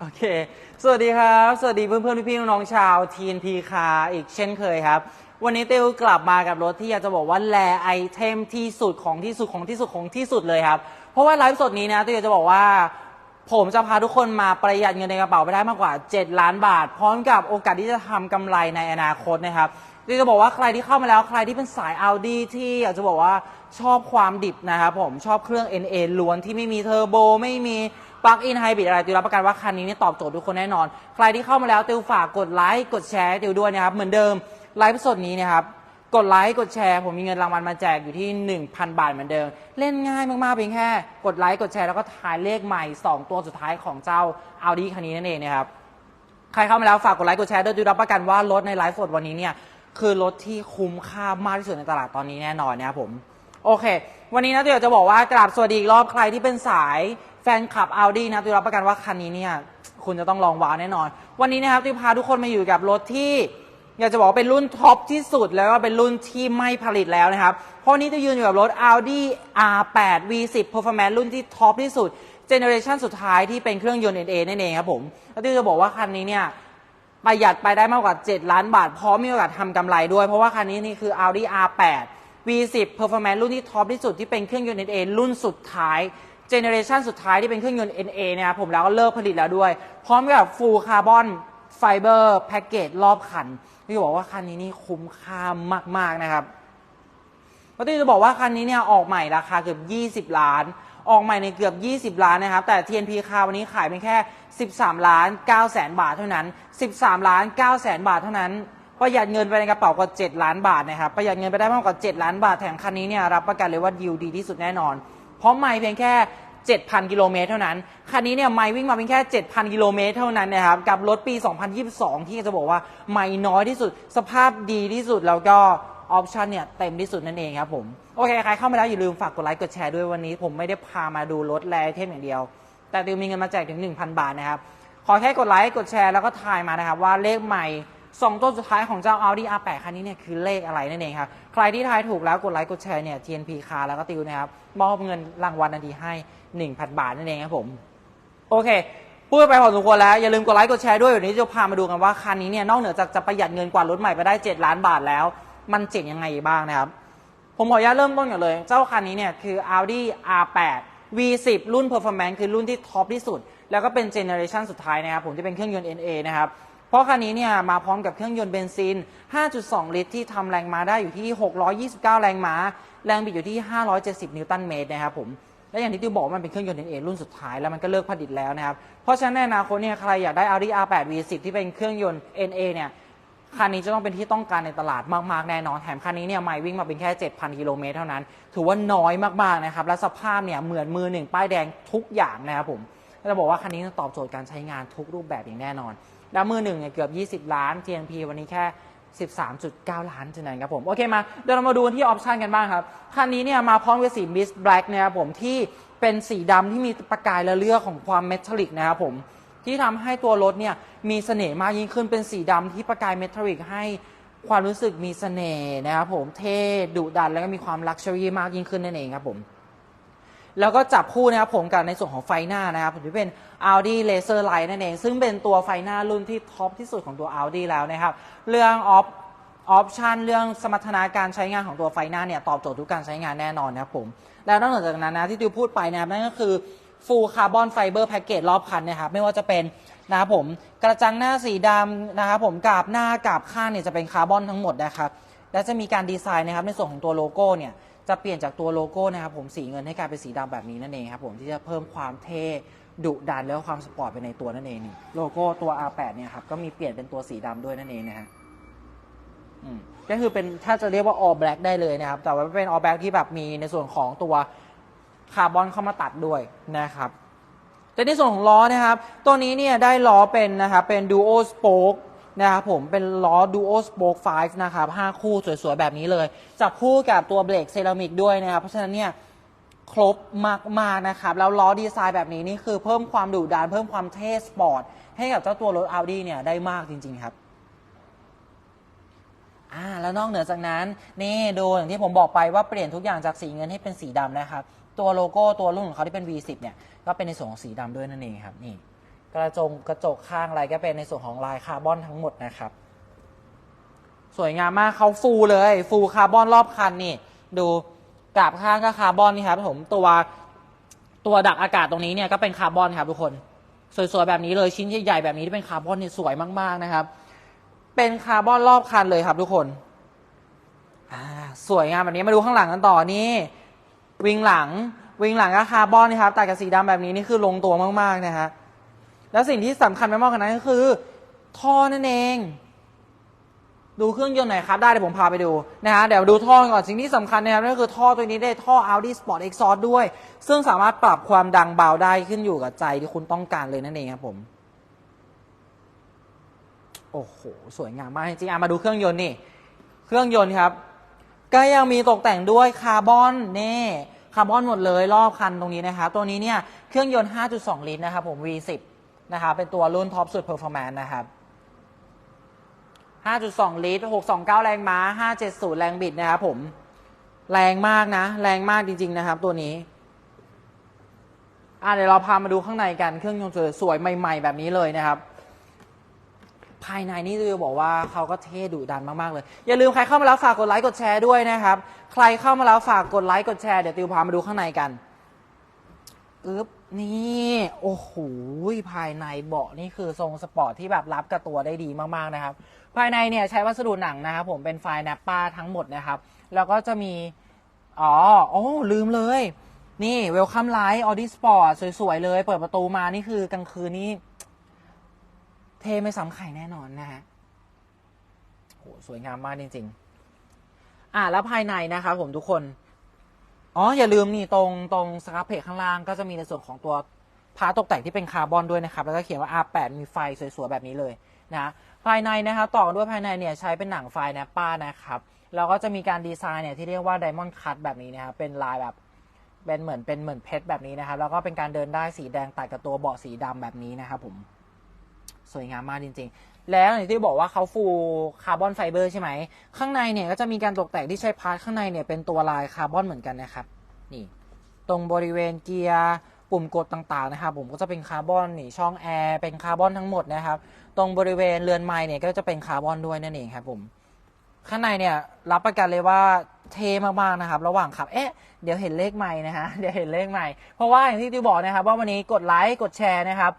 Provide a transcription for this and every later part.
โอเค สวัสดีครับ สวัสดีเพื่อนเพื่อนๆพี่ๆน้องๆชาว TNP คาอีกเช่นเคยครับ วันนี้เต้วกลับมากับรถที่อยากจะบอกว่าแลไอเทมที่สุดของที่สุดของที่สุดของที่สุดเลยครับ เพราะว่าไลฟ์สดนี้นะเต้วอยากจะบอกว่า ผมจะพาทุกคนมาประหยัดเงินในกระเป๋าไปได้มากกว่า 7 ล้านบาท พร้อมกับโอกาสที่จะทำกำไรในอนาคตนะครับเต้วจะบอกว่าใครที่เข้ามาแล้วใครที่เป็นสาย Audi ที่อยากจะบอกว่าชอบความดิบนะครับผมชอบเครื่อง NA ล้วนที่ไม่มีเทอร์โบไม่มี ปลั๊กอินไฮบริดอะไรติวรับประกันว่าคันนี้เนี่ยตอบโจทย์ทุกคนแน่นอน ใครที่เข้ามาแล้วติวฝากกดไลค์กดแชร์ติวด้วยนะครับ เหมือนเดิมไลฟ์สดนี้นะครับกดไลค์กดแชร์ ผมมีเงินรางวัลมาแจกอยู่ที่ 1,000 บาทเหมือนเดิม เล่นง่ายมากๆเพียงแค่ กดไลค์กดแชร์แล้วก็ทายเลขใหม่ 2 ตัวสุดท้ายของเจ้า Audi คันนี้นั่นเองนะครับใครเข้ามาแล้วฝากกดไลค์กดแชร์ด้วยดูรับประกันว่ารถในไลฟ์สดวันนี้เนี่ยคือรถที่คุ้มค่ามากที่สุดในตลาดตอนนี้แน่นอนนะครับผม โอเค วันนี้นะตัวอยากจะบอกว่ากราบสวัสดีอีกรอบใครที่เป็นสาย แฟนคลับ Audi นะตัวรับประกันว่าคันนี้เนี่ยคุณจะต้องลองว้าวแน่นอน วันนี้นะครับตัวพาทุกคนมาอยู่กับรถที่อยากจะบอกว่าเป็นรุ่นท็อปที่สุดแล้วก็เป็นรุ่นที่ไม่ผลิตแล้วนะครับ เพราะนนี้จะยืนอยู่กับรถ Audi R8 V10 Performance รุ่นที่ท็อปที่สุด เจเนอเรชันสุดท้ายที่เป็นเครื่องยนต์ NA นั่นเองครับผม แล้วที่จะบอกว่าคันนี้เนี่ยประหยัดไปได้มากกว่า 7 ล้านบาท พร้อมมีโอกาสทำกำไรด้วย เพราะว่าคันนี้นี่คือ Audi R8 V10 Performance รุ่นที่ท็อปที่สุดที่เป็นเครื่องยนต์ NA รุ่นสุดท้าย เจเนอเรชันสุดท้ายที่เป็นเครื่องยนต์ NA เนี่ยครับผมแล้วก็เลิกผลิตแล้วด้วย พร้อมกับ Full Carbon Fiber Package รอบคันที่บอกว่าคันนี้นี่คุ้มค่ามาก ๆ นะครับก็ที่จะบอกว่าคันนี้เนี่ยออกใหม่ราคาเกือบ 20 ล้าน ออกใหม่ในเกือบ 20 ล้านนะครับ แต่ TNP คาวันนี้ขายเป็นแค่ 13 ล้าน9แสนบาทเท่านั้น 13 ล้าน9แสนบาทเท่านั้นประหยัดเงินไปในกระเป๋ากว่า 7 ล้านบาทนะครับประหยัดเงินไปได้มากกว่า 7 ล้านบาทแถมคันนี้เนี่ยรับประกันเลยว่าดีลดีที่สุดแน่นอน เพราะไม่เพียงแค่ 7,000 กิโลเมตรเท่านั้น คันนี้เนี่ยไม่วิ่งมาเพียงแค่ 7,000 กิโลเมตรเท่านั้นนะครับ กับรถปี 2022 ที่จะบอกว่าไม่น้อยที่สุด สภาพดีที่สุด แล้วก็ออปชันเนี่ยเต็มที่สุดนั่นเองครับผม โอเค ใครเข้ามาแล้วอย่าลืมฝากกดไลค์ กดแชร์ด้วยวันนี้ ผมไม่ได้พามาดูรถแลเทมอย่างเดียว แต่ติวมีเงินมาแจกถึง 1,000 บาทนะครับ ขอแค่กดไลค์ กดแชร์แล้วก็ทายมานะครับว่าเลขใหม่ สองตัวสุดท้ายของเจ้า Audi R8 คันนี้เนี่ยคือเลขอะไรนั่นเองครับ ใครที่ทายถูกแล้วกดไลค์กดแชร์เนี่ย TNP คาแล้วก็ติวนะครับ มอบเงินรางวัลทันทีให้ 1,000 บาทนั่นเองครับผม โอเค พูดไปพอสมควรแล้ว อย่าลืมกดไลค์กดแชร์ด้วยวันนี้จะพามาดูกันว่าคันนี้เนี่ยนอกเหนือจากจะประหยัดเงินกว่ารถใหม่ไปได้ 7 ล้านบาทแล้ว มันเจ๋งยังไงบ้างนะครับผมขออนุญาตเริ่มต้นก่อนเลย เจ้าคันนี้เนี่ยคือ Audi R8 V10 รุ่น Performance คือรุ่นที่ท็อปที่สุด แล้วก็เป็นเจเนอเรชันสุดท้ายนะครับ ผมจะเป็นเครื่องยนต์ NA นะครับ เพราะคันนี้เนี่ยมาพร้อมกับเครื่องยนต์เบนซิน 5.2 ลิตร ที่ทำแรงม้าได้อยู่ที่ 629 แรงม้า แรงบิดอยู่ที่ 570 นิวตันเมตรนะครับผม และอย่างที่ติวบอกมันเป็นเครื่องยนต์ NA รุ่นสุดท้ายแล้วมันก็เลิกผลิตแล้วนะครับ เพราะฉะนั้นในอนาคตเนี่ยใครอยากได้ Audi R8 V10 ที่เป็นเครื่องยนต์ NA เนี่ยคันนี้จะต้องเป็นที่ต้องการในตลาดมาก ๆ แน่นอน แถมคันนี้เนี่ยไม่วิ่งมาเป็นแค่ 7,000 กิโลเมตรเท่านั้น ถือว่าน้อยมาก ๆ นะครับ และสภาพเนี่ยเหมือนมือหนึ่งป้ายแดงทุกอย่างนะครับผมจะบอกว่าคันนี้ตอบโจทย์การใช้งานทุกรูปแบบอย่างแน่นอน แล้วมือหนึ่งเนี่ยเกือบ 20 ล้าน TNP วันนี้แค่ 13.9 ล้านเท่านั้นครับผม โอเคมา เดี๋ยวเรามาดูที่ออปชันกันบ้างครับ คันนี้เนี่ยมาพร้อมกับสี Mist Black นะครับผมที่เป็นสีดำที่มีประกายและเลือกของความเมทัลลิกนะครับผมที่ทำให้ตัวรถเนี่ยมีเสน่ห์มากยิ่งขึ้นเป็นสีดำที่ประกายเมทัลลิกให้ความรู้สึกมีเสน่ห์นะครับผมเท่ดุดันแล้วก็มีความลักชัวรี่มากยิ่งขึ้นนั่นเองครับผม แล้วก็จับคู่นะครับผมกับในส่วนของไฟหน้านะครับผมที่เป็น Audi Laser Light นั่นเอง ซึ่งเป็นตัวไฟหน้ารุ่นที่ท็อปที่สุดของตัว Audi แล้วนะครับ เรื่องออฟออปชันเรื่องสมรรถนะการใช้งานของตัวไฟหน้าเนี่ยตอบโจทย์ทุกการใช้งานแน่นอนนะครับผม แล้วนอกจากนั้นนะที่ติวพูดไปนะครับนั่นก็คือ Full Carbon Fiber Package รอบคันนะครับไม่ว่าจะเป็นนะครับผมกระจังหน้าสีดำนะครับผมกาบหน้ากาบข้างเนี่ยจะเป็นคาร์บอนทั้งหมดนะครับและจะมีการดีไซน์นะครับในส่วนของตัวโลโก้เนี่ย จะเปลี่ยนจากตัวโลโก้นะครับผมสีเงินให้กลายเป็นสีดำแบบนี้นั่นเองครับผมที่จะเพิ่มความเท่ดุดันแล้วความสปอร์ตไปในตัวนั่นเองนี่โลโก้ตัว R8 เนี่ยครับก็มีเปลี่ยนเป็นตัวสีดำด้วยนั่นเองนะฮะอืมก็คือเป็นถ้าจะเรียกว่า all black ได้เลยนะครับ แต่ว่าเป็น all black ที่แบบมีในส่วนของตัวคาร์บอนเข้ามาตัดด้วยนะครับแต่ในส่วนของล้อนะครับ ตัวนี้เนี่ยได้ล้อเป็นนะครับเป็น duo spoke นะครับผมเป็นล้อ duo spoke 5 นะครับ5คู่สวยๆ แบบนี้เลย จับคู่กับตัวเบรกเซรามิกด้วยนะครับ เพราะฉะนั้นเนี่ยครบมากๆนะครับ แล้วล้อดีไซน์แบบนี้นี่คือเพิ่มความดุดันเพิ่มความเท่สปอร์ต ให้กับเจ้าตัวรถ Audi เนี่ยได้มากจริง ๆ ครับอ่าแล้วนอกเหนือจากนั้นนี่ดูอย่างที่ผมบอกไปว่าเปลี่ยนทุกอย่างจากสีเงินให้เป็นสีดำนะครับ ตัวโลโก้ตัวรุ่นของเขาที่เป็น V10 เนี่ยก็เป็นในส่วนของสีดำด้วยนั่นเองครับนี่ กระจงกระจกข้างอะไรก็เป็นในส่วนของลายคาร์บอนทั้งหมดนะครับ สวยงามมากเขาฟูเลย ฟูคาร์บอนรอบคันนี่ ดูกราบข้างก็คาร์บอนนี่ครับผมตัวตัวดักอากาศตรงนี้เนี่ยก็เป็นคาร์บอนครับทุกคน สวยๆแบบนี้เลยชิ้นใหญ่ๆแบบนี้ที่เป็นคาร์บอนเนี่ยสวยมากๆนะครับ เป็นคาร์บอนรอบคันเลยครับทุกคนสวยงามแบบนี้มาดูข้างหลังกันต่อนี่วิงหลังวิงหลังก็คาร์บอนนะครับตัดกับสีดำแบบนี้นี่คือลงตัวมากๆนะฮะ แล้วสิ่งที่สำคัญไม่มากกว่านั้นก็คือ ท่อนั่นเอง ดูเครื่องยนต์หน่อยครับ ได้เดี๋ยวผมพาไปดูนะฮะเดี๋ยวดูท่อก่อนสิ่งที่สำคัญนะครับนั่นก็คือท่อตัวนี้ได้ท่อ Audi Sport Exhaust ด้วย ซึ่งสามารถปรับความดังเบาได้ขึ้นอยู่กับใจที่คุณต้องการเลยนั่นเองครับผมโอ้โหสวยงามมากจริงๆอะมาดูเครื่องยนต์นี่เครื่องยนต์ครับ ก็ยังมีตกแต่งด้วยคาร์บอนนี่คาร์บอนหมดเลยรอบคันตรงนี้นะครับตัวนี้เนี่ยเครื่องยนต์ 5.2 ลิตรนะครับผม V10 นะครับเป็นตัวรุ่นท็อปสุด Performance นะครับ 5.2 ลิตร 629 แรงม้า 570 แรงบิดนะครับผม แรงมากนะ แรงมากจริง ๆ นะครับ ตัวนี้ อะเดี๋ยวเราพามาดูข้างในกัน เครื่องยนต์สวยๆใหม่ ๆ แบบนี้เลยนะครับ ภายในนี่จะบอกว่าเขาก็เท่ดุดันมาก ๆ เลย อย่าลืมใครเข้ามาแล้วฝากกดไลค์กดแชร์ด้วยนะครับ ใครเข้ามาแล้วฝากกดไลค์กดแชร์ เดี๋ยวติวพามาดูข้างในกัน อึ๊บ นี่โอ้โหภายในเบาะนี่คือทรงสปอร์ตที่แบบรับกับตัวได้ดีมากๆนะครับ ภายในเนี่ยใช้วัสดุหนังนะครับผมเป็นไฟล์แนปป้าทั้งหมดนะครับ แล้วก็จะมี อ๋อโอ้ลืมเลย นี่เวลคัมไลท์ออดี้สปอร์ตสวยๆเลย เปิดประตูมานี่คือกลางคืนนี่เทไม่ซ้ำไข่แน่นอนนะฮะโหสวยงามมากจริง ๆ อะแล้วภายในนะครับผมทุกคน อ๋อ อย่าลืมนี่ตรงตรงสครับเพจข้างล่างก็จะมีในส่วนของตัวพาร์ตกแต่งที่เป็นคาร์บอนด้วยนะครับ แล้วก็เขียนว่า R8 มีไฟสวยๆ แบบนี้เลยนะภายในนะครับต่อด้วยภายในเนี่ยใช้เป็นหนังไฟแนปป้านะครับ แล้วก็จะมีการดีไซน์เนี่ยที่เรียกว่าไดมอนด์คัตแบบนี้นะครับเป็นลายแบบเป็นเหมือนเป็นเหมือนเพชรแบบนี้นะครับ แล้วก็เป็นการเดินได้สีแดงตัดกับตัวเบาะสีดำแบบนี้นะครับผมสวยงามมากจริง ๆ แล้วอย่างที่บอกว่าเขาฟูคาร์บอนไฟเบอร์ใช่ไหม ข้างในเนี่ยก็จะมีการตกแต่งที่ใช้พาร์ทข้างในเนี่ยเป็นตัวลายคาร์บอนเหมือนกันนะครับ นี่ ตรงบริเวณเกียร์ปุ่มกดต่างๆนะครับ ผมก็จะเป็นคาร์บอนนี่ช่องแอร์เป็นคาร์บอนทั้งหมดนะครับ ตรงบริเวณเรือนไม้เนี่ยก็จะเป็นคาร์บอนด้วยนั่นเองครับผม ข้างในเนี่ยรับประกันเลยว่าเทมากๆนะครับ ระหว่างขับ เอ๊ะ เดี๋ยวเห็นเลขใหม่นะฮะ เดี๋ยวเห็นเลขใหม่ เพราะว่าอย่างที่ติวบอกนะครับว่าวันนี้กดไลค์ กดแชร์นะครับ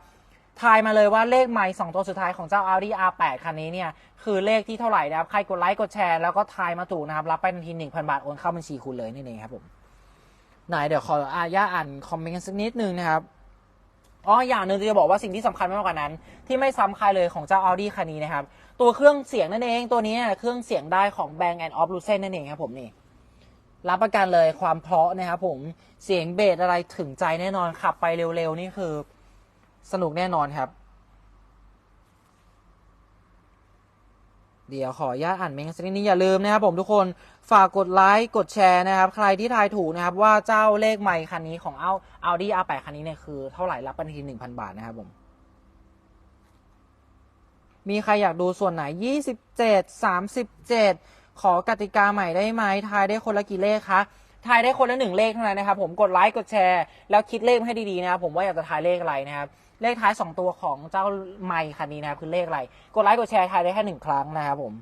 ทายมาเลยว่าเลขไมล์สองตัวสุดท้ายของเจ้า Audi R8 คันนี้เนี่ย คือเลขที่เท่าไหร่นะครับ ใครกดไลค์กดแชร์แล้วก็ทายมาถูกนะครับ รับไปทันที 1,000 บาท โอนเข้าบัญชีคุณเลยนี่เองครับผมไหนเดี๋ยวขออาญาอ่านคอมเมนต์สักนิดนึงนะครับอ๋ออย่างหนึ่งจะบอกว่าสิ่งที่สำคัญมากกว่านั้น ที่ไม่ซ้ำใครเลยของเจ้า Audi คันนี้นะครับ ตัวเครื่องเสียงนั่นเองตัวนี้เครื่องเสียงได้ของ Bang Olufsen นั่นเองครับผมนี่รับประกันเลยความเพราะนะครับผมเสียงเบสอะไรถึงใจแน่นอนขับไปเร็วๆนี่คือ สนุกแน่นอนครับ เดี๋ยวขออนุญาตอ่านเมนสักนิดนี้อย่าลืมนะครับผมทุกคนฝากกดไลค์กดแชร์นะครับ ใครที่ทายถูกนะครับ ว่าเจ้าเลขใหม่คันนี้ของเอา Audi R8 คันนี้เนี่ยคือเท่าไหร่รับปันที1,000บาทนะครับผมมีใครอยากดูส่วนไหน 27 37 ขอกติกาใหม่ได้ไหม ทายได้คนละกี่เลขคะ ทายได้คนละหนึ่งเลขเท่านั้นนะครับ ผม กดไลค์ กดแชร์ แล้วคิดเลขให้ดีๆนะครับ ผมว่าอยากจะทายเลขอะไรนะครับ เลขท้าย 2 ตัวของเจ้าไมค์คันนี้นะครับคือเลขอะไร กดไลค์กดแชร์ทายได้แค่หนึ่งครั้งนะครับผม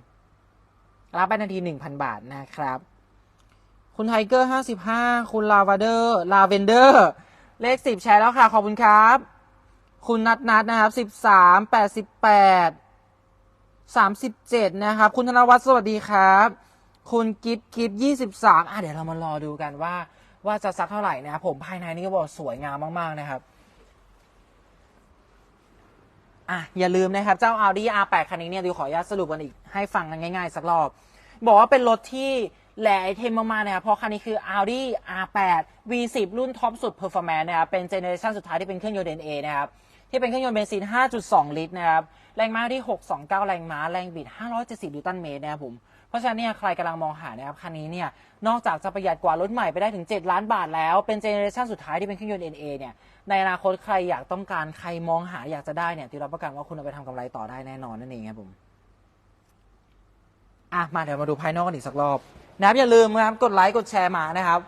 รับไปนาทีหนึ่งพันบาทนะครับ คุณไทเกอร์ห้าสิบห้าคุณลาวาเดอร์ลาเวนเดอร์เลขสิบแชร์แล้วค่ะ ขอบคุณครับ คุณนัดนัดนะครับสิบสามแปดสิบแปดสามสิบเจ็ดนะครับ คุณธนวัฒน์สวัสดีครับ คุณกิฟกิฟยี่สิบสามอะเดี๋ยวเรามารอดูกันว่า ว่าจะสักเท่าไหร่นะครับผมภายในนี่ก็บอกสวยงามมาก ๆ นะครับ อะอย่าลืมนะครับเจ้า Audi R8 คันนี้เนี่ยดิวขออนุญาตสรุปกันอีกให้ฟังกันง่ายๆ สักรอบ บอกว่าเป็นรถที่แหล่ไอเทมมากๆนะครับเพราะคันนี้คือ Audi R8 V10 รุ่นท็อปสุด Performance นะครับเป็นเจเนอเรชันสุดท้ายที่เป็นเครื่องยนต์ NA นะครับ ที่เป็นเครื่องยนต์เบนซิน 5.2 ลิตรนะครับ แรงม้าที่ 629 แรงม้า แรงบิด 570 นิวตันเมตรนะครับผม เพราะฉะนั้นเนี่ยใครกำลังมองหานะครับคันนี้เนี่ย นอกจากจะประหยัดกว่ารถใหม่ไปได้ถึง 7 ล้านบาทแล้ว เป็นเจเนอเรชันสุดท้ายที่เป็นเครื่องยนต์ NA เนี่ย ในอนาคตใครอยากต้องการใครมองหาอยากจะได้เนี่ยที่รับประกันว่าคุณเอาไปทำกำไรต่อได้แน่นอนนั่นเองครับผม อะมาเดี๋ยวมาดูภายนอกกันอีกสักรอบนะครับอย่าลืมนะครับกดไลค์กดแชร์มานะครับ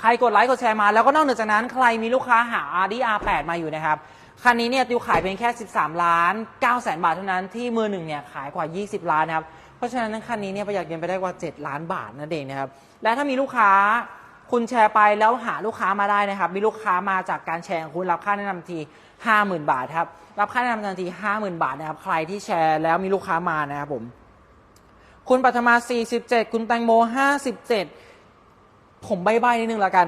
ใครกดไลค์กดแชร์มาแล้วก็นอกเหนือจากนั้นใครมีลูกค้าหา RD R8 มาอยู่นะครับคันนี้เนี่ยติวขายเพียงแค่ 13 ล้าน9แสนบาทเท่านั้นที่มือหนึ่งเนี่ยขายกว่า 20 ล้านนะครับเพราะฉะนั้นคันนี้เนี่ยประหยัดเงินไปได้กว่า 7 ล้านบาทนั่นเองนะครับและถ้ามีลูกค้าคุณแชร์ไปแล้วหาลูกค้ามาได้นะครับ มีลูกค้ามาจากการแชร์ของคุณรับค่าแนะนำที 50,000 บาทครับรับค่าแนะนำทันที 50,000 บาทนะครับ ใครที่แชร์แล้วมีลูกค้ามานะครับผม คุณปัทมา 47 คุณแตงโม 57 ผมใบ้ๆนิดนึงละกัน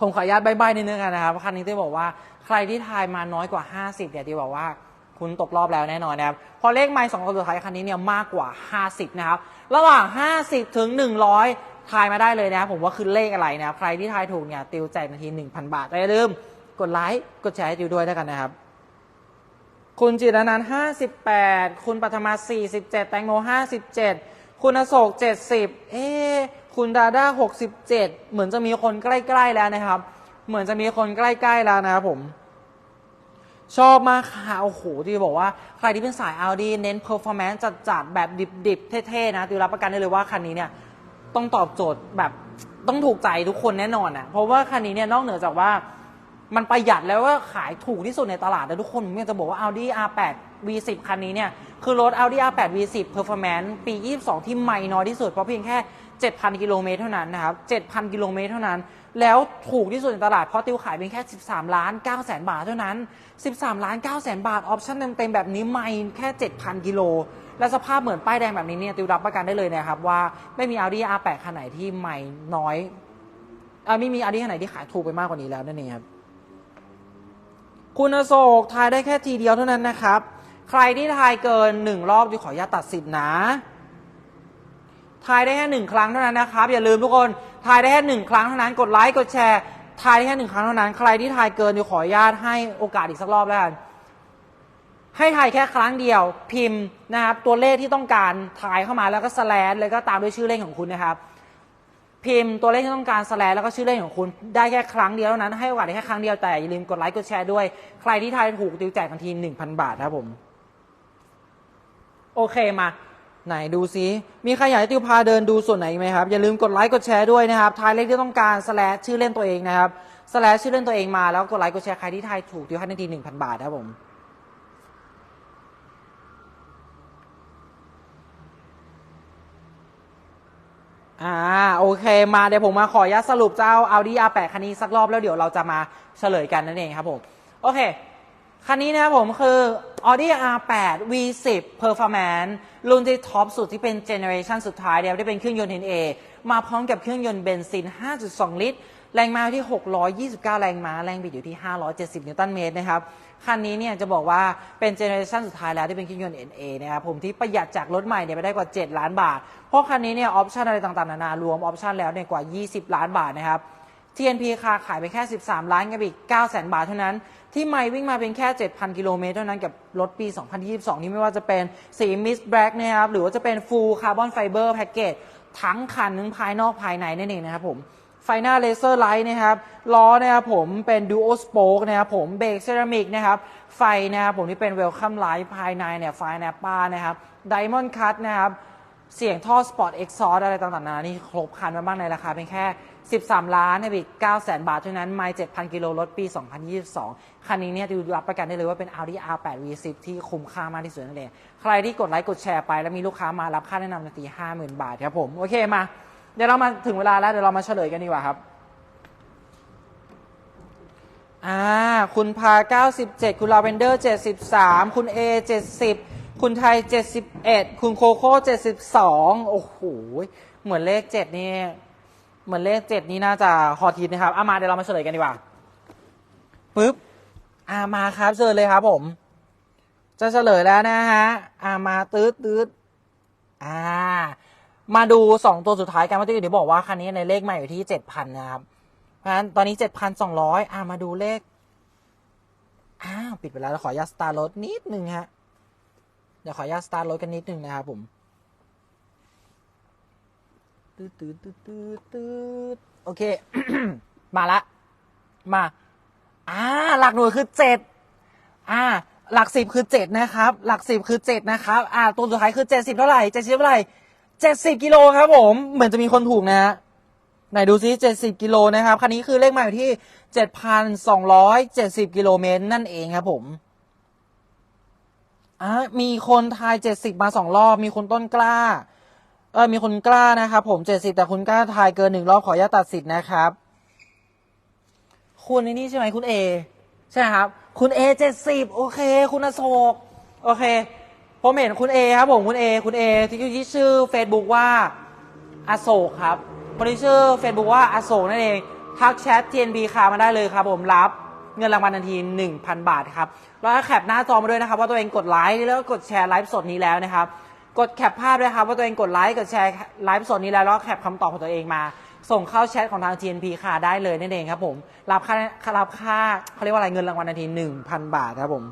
ผมขออนุญาตใบ้ๆนิดนึงกันนะครับคันนี้ที่บอกว่าใครที่ทายมาน้อยกว่า 50เนี่ยที่บอกว่าคุณตกรอบแล้วแน่นอนนะครับเพอเลขไมล์สองตัวสุดท้ายคันนี้เนี่ยมากกว่า 50 นะครับ ระหว่าง 50 ถึง 100 ทายมาได้เลยนะครับ ผมว่าคือเลขอะไรนะครับ ใครที่ทายถูกเนี่ยติวแจกนาที 1,000 บาทอย่าลืม กดไลค์ กดแชร์ให้ติวด้วยแล้วกันนะครับ คุณจิรนันท์58 คุณปัทมา 47 แตงโม 57 คุณอโศก 70 เอ๊ะ คุณดาด้า67 เหมือนจะมีคนใกล้ ๆ แล้วนะครับ เหมือนจะมีคนใกล้ ๆ แล้วนะครับผม ชอบมากค่ะโอ้โหที่บอกว่าใครที่เป็นสาย Audi เน้น performance จัดๆ แบบดิบ ๆ เท่ๆ นะติวรับประกันได้เลยว่าคันนี้เนี่ย ต้องตอบโจทย์แบบต้องถูกใจทุกคนแน่นอนอะ เพราะว่าคันนี้เนี่ยนอกเหนือจากว่ามันประหยัดแล้วก็ขายถูกที่สุดในตลาดแล้วทุกคนผมอยากจะบอกว่า Audi R8 V10 คันนี้เนี่ย คือรถ Audi R8 V10 Performance ปี 22 ที่ไม่น้อยที่สุด เพราะเพียงแค่ 7,000 กิโลเมตรเท่านั้นนะครับ 7,000 กิโลเมตรเท่านั้น แล้วถูกที่สุดในตลาดเพราะติวขายเพียงแค่ 13 ล้าน9แสนบาทเท่านั้น 13 ล้าน9แสนบาท ออปชั่นเต็มๆแบบนี้ไม่แค่ 7,000 กิโล และสภาพเหมือนป้ายแดงแบบนี้เนี่ยติวรับประกันได้เลยนะครับว่าไม่มี Audi R8 คันไหนที่ใหม่น้อยอ่าไม่มี Audi คันไหนที่ขายถูกไปมากกว่านี้แล้วนั่นเองครับ คุณโศกทายได้แค่ทีเดียวเท่านั้นนะครับ ใครที่ทายเกินหนึ่งรอบดิขออนุญาตตัดสินนะ ทายได้แค่หนึ่งครั้งเท่านั้นนะครับ อย่าลืมทุกคนทายได้แค่หนึ่งครั้งเท่านั้นกดไลค์กดแชร์ทายได้แค่หนึ่งครั้งเท่านั้นใครที่ทายเกินเดิขออนุญาตให้โอกาสอีกสักรอบแล้วกันให้ทายแค่ครั้งเดียว พิมพ์นะครับตัวเลขที่ต้องการทายเข้ามาแล้วก็สแลนแล้วก็ตามด้วยชื่อเล่นของคุณนะครับ พิมพ์ตัวเลขที่ต้องการสแลนแล้วก็ชื่อเล่นของคุณ ได้แค่ครั้งเดียวเท่านั้นให้โอกาสได้แค่ครั้งเดียวแต่อย่าลืมกดไลค์กดแชร์ด้วย ใครที่ทายถูกติวแจกทันที1,000บาทนะครับผม โอเคมา ไหนดูซิ มีใครอยากให้ติวพาเดินดูส่วนไหนอีกไหมครับ อย่าลืมกดไลค์กดแชร์ด้วยนะครับ ทายเลขที่ต้องการสแลชื่อเล่นตัวเองนะครับสแลชื่อเล่นตัวเองมาแล้วกดไลค์กดแชร์ใครที่ทายถูกติวให้ทันที1,000บาทนะครับผมอ่าโอเคมาเดี๋ยวผมมาขออนุญาตสรุปเจ้า Audi R8 คันนี้สักรอบแล้วเดี๋ยวเราจะมาเฉลยกันนั่นเองครับผม โอเค คันนี้นะครับผมคือ Audi R8 V10 Performance รุ่นที่ท็อปสุดที่เป็นเจเนอเรชันสุดท้ายเดียวได้เป็นเครื่องยนต์ NA มาพร้อมกับเครื่องยนต์เบนซิน 5.2 ลิตร แรงม้าที่ 629 แรงม้า แรงบิดอยู่ที่ 570 นิวตันเมตรนะครับ คันนี้เนี่ยจะบอกว่าเป็นเจเนอเรชันสุดท้ายแล้วที่เป็นเครื่องยนต์ NA นะครับผมที่ประหยัดจากรถใหม่เนี่ยไปได้กว่า 7 ล้านบาท เพราะคันนี้เนี่ยออปชันอะไรต่างๆนานารวมออปชันแล้วเนี่ยกว่า 20 ล้านบาทนะครับ TNP คาขายไปแค่ 13 ล้านกับอีก 9 แสนบาทเท่านั้น ที่ไม่วิ่งมาเป็นแค่ 7,000 กิโลเมตรเท่านั้นกับรถปี 2022 นี้ไม่ว่าจะเป็นสี Mist Black นะครับ หรือว่าจะเป็น Full Carbon Fiber Package ทั้งคันทั้งภายนอกภายในนั่นเองนะครับผมไฟหน้าเลเซอร์ไลท์นะครับ ล้อนะครับผมเป็น Duo Spoke นะครับผมเบรกเซรามิกนะครับ ไฟนะครับผมที่เป็น Welcome Light ภายในเนี่ย ไฟแนปป้านะครับ Diamond Cut นะครับ เสียงท่อสปอร์ตเอ็กซอร์อะไรต่างๆนานานี่ครบคันมาบ้างในราคาเป็นแค่ 13 ล้านในอีก9แสนบาทเท่านั้นไม่7,000 กิโลรถปี 2022 คันนี้เนี่ยดูรับประกันได้เลยว่าเป็น Audi R8 V10 ที่คุ้มค่ามากที่สุดนั่นเองใครที่กดไลค์กดแชร์ไปแล้วมีลูกค้ามารับค่าแนะนำนาที 50,000 บาทครับผม โอเคมา เดี๋ยวเรามาถึงเวลาแล้วเดี๋ยวเรามาเฉลยกันดีกว่าครับอ่าคุณพา 97 คุณลาเวนเดอร์ 73 คุณ A 70 คุณไทย 71 คุณโคโค่ 72 โอ้โห เหมือนเลข 7 นี่ เหมือนเลข7นี่น่าจะฮอตฮิตนะครับอามาเดี๋ยวเรามาเฉลยกันดีกว่าปึ๊บอามาครับเชิญเลยครับผม จะเฉลยแล้วนะฮะอามาตืดตืดอ่า มาดู2ตัวสุดท้ายกันเมื่อกี้เดี๋ยวบอกว่าคันนี้ในเลขใหม่อยู่ที่7,000นนะครับเพราะฉะนั้นตอนนี้7,200อ่ามาดูเลขอ้าวปิดไปแล้วเราขออนุญาสตาร์รถนิดนึงฮะเดี๋ยวขออนุญาสตาร์รถกันนิดนึงนะครับผม ตืดตืดตืดตืดตืดโอเค มาละ มาอ่าหลักหน่วยคือเจ็ดอ่า หลักสิบคือเจ็ดนะครับ หลักสิบคือเจ็ดนะครับอ่าตัวสุดท้ายคือเจ็ดสิบเท่าไหร่เจ็ดสิบเท่าไหร่เจ็ดสิบกิโลครับผม เหมือนจะมีคนถูกนะฮะไหนดูซิ70 กิโลนะครับ คันนี้คือเลขหมายอยู่ที่ 7,270 กิโลเมตรนั่นเองครับผมอะมีคนทาย 70 มาสองรอบ มีคนต้นกล้า เออมีคนกล้านะครับผม70แต่คุณกล้าทายเกินหนึ่งรอบขออนุญาตตัดสิทธิ์นะครับ คุณในนี่ใช่ไหมคุณเอใช่ครับ คุณเอ70โอเค คุณอโศกโอเคผมเห็นคุณเอครับผมคุณเอคุณเอที่ที่ชื่อ Facebook ว่าอโศกครับคนที่ชื่อ Facebook ว่าอโศกนั่นเองทักแชท TNB คามาได้เลยครับ ผมรับเงินรางวัลทันที 1,000 บาทครับแล้วแคปหน้าจอมาด้วยนะครับ ว่าตัวเองกดไลค์แล้วก็กดแชร์ไลฟ์สดนี้แล้วนะครับ กดแคปภาพด้วยครับว่าตัวเองกดไลค์กดแชร์ไลฟ์สดนี้แล้วแล้วแคปคำตอบของตัวเองมา ส่งเข้าแชทของทาง TNP คาได้เลยนั่นเองครับผม รับค่ารับค่าเขาเรียกว่าอะไรเงินรางวัลทันที 1,000 บาทครับผม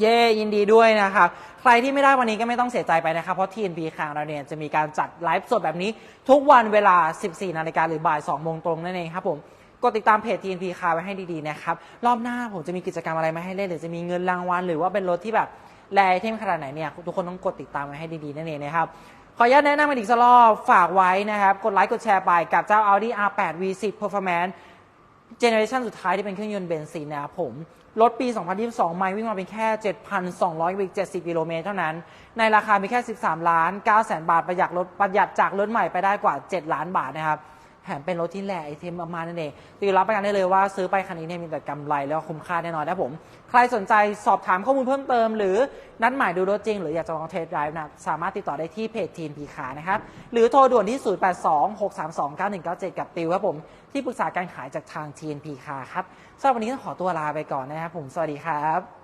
เย่ยินดีด้วยนะครับใครที่ไม่ได้วันนี้ก็ไม่ต้องเสียใจไปนะครับ เพราะ TNP คางเราเนี่ยจะมีการจัดไลฟ์สดแบบนี้ ทุกวันเวลา 14 นาฬิกาหรือบ่าย2โมงตรงนั่นเองครับผมกดติดตามเพจ TNP คาไว้ให้ดีๆนะครับ รอบหน้าผมจะมีกิจกรรมอะไรมาให้เล่น หรือจะมีเงินรางวัลหรือว่าเป็นรถที่แบบ แรไอเทมขนาดไหนเนี่ยทุกคนต้องกดติดตามไว้ให้ดีๆนั่นเองนะครับขออนุญาตแนะนำอีกสักรอบฝากไว้นะครับ กดไลค์กดแชร์ไปกับเจ้า Audi R8 V10 Performance เจเนอเรชันสุดท้ายที่เป็นเครื่องยนต์เบนซินนะครับผม รถปี 2022 ไมล์วิ่งมาเป็นแค่ 7,200 วิ70 กิโลเมตรเท่านั้น ในราคามีแค่ 13 ล้าน9แสนบาทประหยัดรถประหยัดจากรถใหม่ไปได้กว่า 7 ล้านบาทนะครับ แถมเป็นรถที่แหล่ไอเทมมากๆนั่นเองตีรับประกันได้เลยว่าซื้อไปคันนี้เนี่ยมีแต่กำไรแล้วคุ้มค่าแน่นอนนะครับผม ใครสนใจสอบถามข้อมูลเพิ่มเติม หรือนัดหมายดูรถจริง หรืออยากจะลองเทสไดรฟ์นะสามารถติดต่อได้ที่เพจทีนพีคานะครับ หรือโทรด่วนที่ 0826329197 กับติวครับผม ที่ปรึกษาการขายจากทาง TNP คาครับสำหรับวันนี้ต้องขอตัวลาไปก่อนนะครับผมสวัสดีครับ